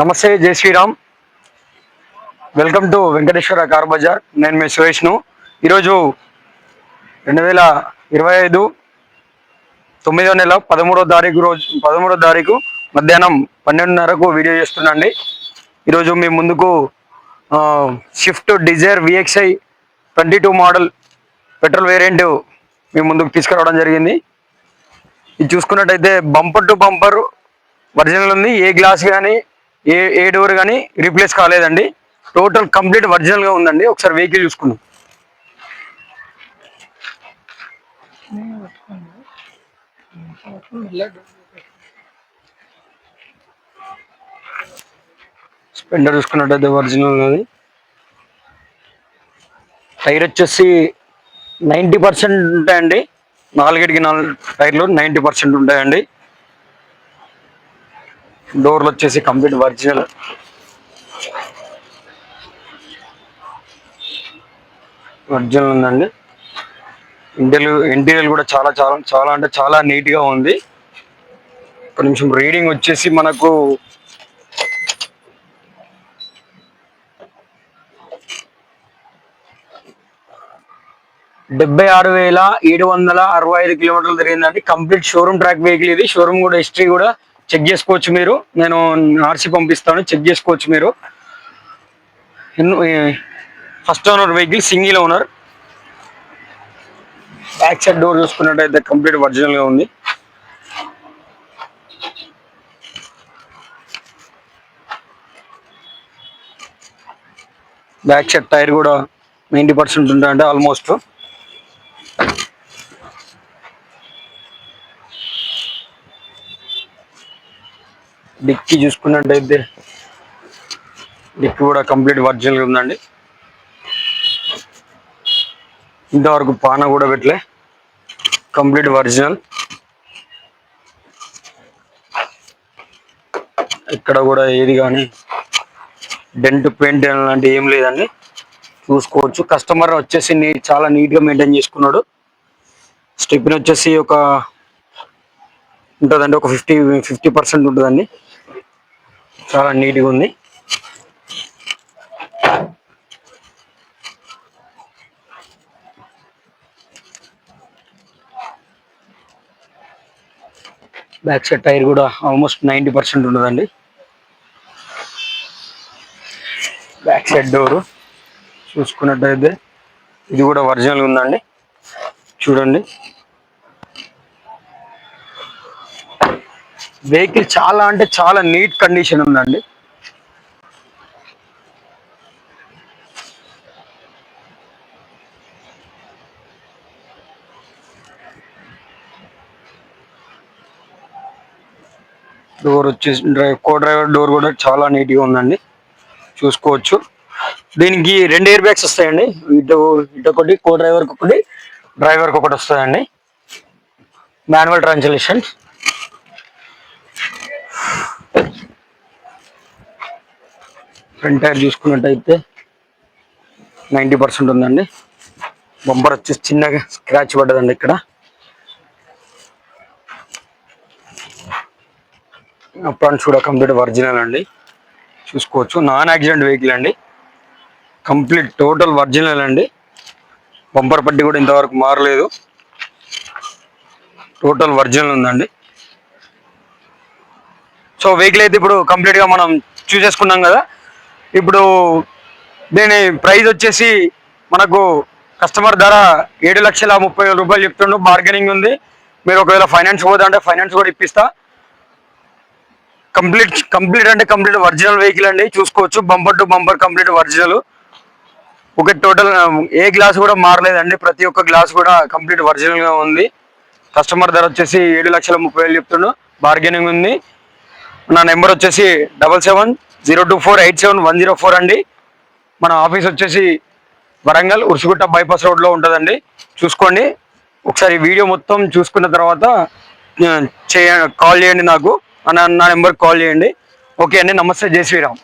నమస్తే Jai Sriram. Welcome to Venkateswara car bazaar. నేను మీ సురేష్ను. ఈరోజు రెండు వేల ఇరవై ఐదు తొమ్మిదో నెల పదమూడో తారీఖు రోజు పదమూడో తారీఖు మధ్యాహ్నం పన్నెండున్నరకు వీడియో చేస్తున్నాండి. ఈరోజు మీ ముందుకు Swift shift Dzire VXI twenty two model petrol variant మీ ముందుకు తీసుకురావడం జరిగింది. ఇది చూసుకున్నట్టయితే బంపర్ టు బంపర్ ఒరిజినల్ ఉంది. ఏ గ్లాస్ కానీ ఏ ఏ డోర్ కానీ రీప్లేస్ కాలేదండి. టోటల్ కంప్లీట్ ఒరిజినల్గా ఉందండి. ఒకసారి వెహికల్ చూసుకున్నాం స్పెండర్ చూసుకున్నట్టయితే ఒరిజినల్ అది టైర్ వచ్చేసి నైంటీ పర్సెంట్ ఉంటాయండి. నాలుగిటికి నాలుగు టైర్లు నైంటీ పర్సెంట్ ఉంటాయండి. డోర్లు వచ్చేసి కంప్లీట్ ఒరిజినల్. ఒరిజినల్ ఉందండి. ఇంటీరియర్ ఇంటీరియర్ కూడా చాలా చాలా చాలా అంటే చాలా నీట్గా ఉంది. ఒక నిమిషం రీడింగ్ వచ్చేసి మనకు డెబ్బై ఆరు వేల ఏడు వందల అరవై ఐదు కిలోమీటర్లు తిరిగిందండి. కంప్లీట్ షోరూమ్ ట్రాక్ వెహికల్ ఇది. షోరూమ్ కూడా హిస్టరీ కూడా చెక్ చేసుకోవచ్చు మీరు. నేను ఆర్సీ పంపిస్తాను చెక్ చేసుకోవచ్చు మీరు. First owner vehicle single owner. Back side door చూసుకున్నట్టయితే కంప్లీట్ ఒరిజినల్గా ఉంది. బ్యాక్ సైడ్ టైర్ కూడా నైంటీ పర్సెంట్ ఉంటాయంటే ఆల్మోస్ట్. డిక్కి చూసుకున్నట్టయితే డిక్కి కూడా కంప్లీట్ ఒరిజినల్ ఉందండి. ఇంతవరకు పాన కూడా పెట్టలే. కంప్లీట్ ఒరిజినల్ ఇక్కడ కూడా ఏది కానీ డెంట్ పెయింట్ అలాంటి ఏం లేదండి. చూసుకోవచ్చు. కస్టమర్ వచ్చేసి నీ చాలా నీట్గా మెయింటైన్ చేసుకున్నాడు. స్టెప్ని వచ్చేసి ఒక ఉంటుందండి ఒక ఫిఫ్టీ ఫిఫ్టీ పర్సెంట్ ఉంటుందండి. చాలా నీట్గా ఉంది. బ్యాక్ సైడ్ టైర్ కూడా ఆల్మోస్ట్ నైంటీ పర్సెంట్ ఉన్నదండి. బ్యాక్ సైడ్ డోరు చూసుకున్నట్టయితే ఇది కూడా ఒరిజినల్ ఉందండి. చూడండి. వెహికల్ చాలా అంటే చాలా నీట్ కండిషన్ ఉందండి. డోర్ వచ్చేసి డ్రైవ్ కో డ్రైవర్ డోర్ కూడా చాలా నీట్గా ఉందండి. చూసుకోవచ్చు. దీనికి రెండు ఎయిర్ బ్యాగ్స్ వస్తాయండి. ఇటు ఇటొకటి ఒకటి కో డ్రైవర్కి ఒకటి డ్రైవర్కి ఒకటి వస్తాయండి. మాన్యువల్ ట్రాన్స్లేషన్ ఫ్రంట్ టైర్ చూసుకున్నట్టయితే నైంటీ పర్సెంట్ ఉందండి. బొంబర్ వచ్చేసి చిన్నగా స్క్రాచ్ పడ్డదండి ఇక్కడ. ఫ్రంట్స్ కూడా కంప్లీట్ ఒరిజినల్ అండి. చూసుకోవచ్చు. నాన్ యాక్సిడెంట్ వెహికల్ అండి. కంప్లీట్ టోటల్ ఒరిజినల్ అండి. బంపర్ పట్టి కూడా ఇంతవరకు మారలేదు. టోటల్ ఒరిజినల్ ఉందండి. సో వెహికల్ అయితే ఇప్పుడు కంప్లీట్గా మనం చూసేసుకున్నాం కదా. ఇప్పుడు దీని ప్రైజ్ వచ్చేసి మనకు కస్టమర్ ధర ఏడు లక్షల ముప్పై వేల రూపాయలు చెప్తుండు. బార్గెనింగ్ ఉంది. మీరు ఒకవేళ ఫైనాన్స్ పోదంటే ఫైనాన్స్ కూడా ఇప్పిస్తా. కంప్లీట్ కంప్లీట్ అంటే కంప్లీట్ ఒరిజినల్ వెహికల్ అండి. చూసుకోవచ్చు. Bumper to bumper complete original ఒక టోటల్ ఏ గ్లాస్ కూడా మారలేదండి. ప్రతి ఒక్క గ్లాస్ కూడా కంప్లీట్ ఒరిజినల్గా ఉంది. కస్టమర్ ధర వచ్చేసి ఏడు లక్షల ముప్పై వేలు చెప్తుండు. బార్గెనింగ్ ఉంది. నా నెంబర్ వచ్చేసి double seven zero two four eight seven one zero four అండి. మన ఆఫీస్ వచ్చేసి వరంగల్ ఉర్సుగుట్ట బైపాస్ రోడ్లో ఉంటుందండి. చూసుకోండి. ఒకసారి వీడియో మొత్తం చూసుకున్న తర్వాత చేయ కాల్ చేయండి నాకు. నా నా నెంబర్కి కాల్ చేయండి. ఓకే అండి. నమస్తే. జై శ్రీరామ్.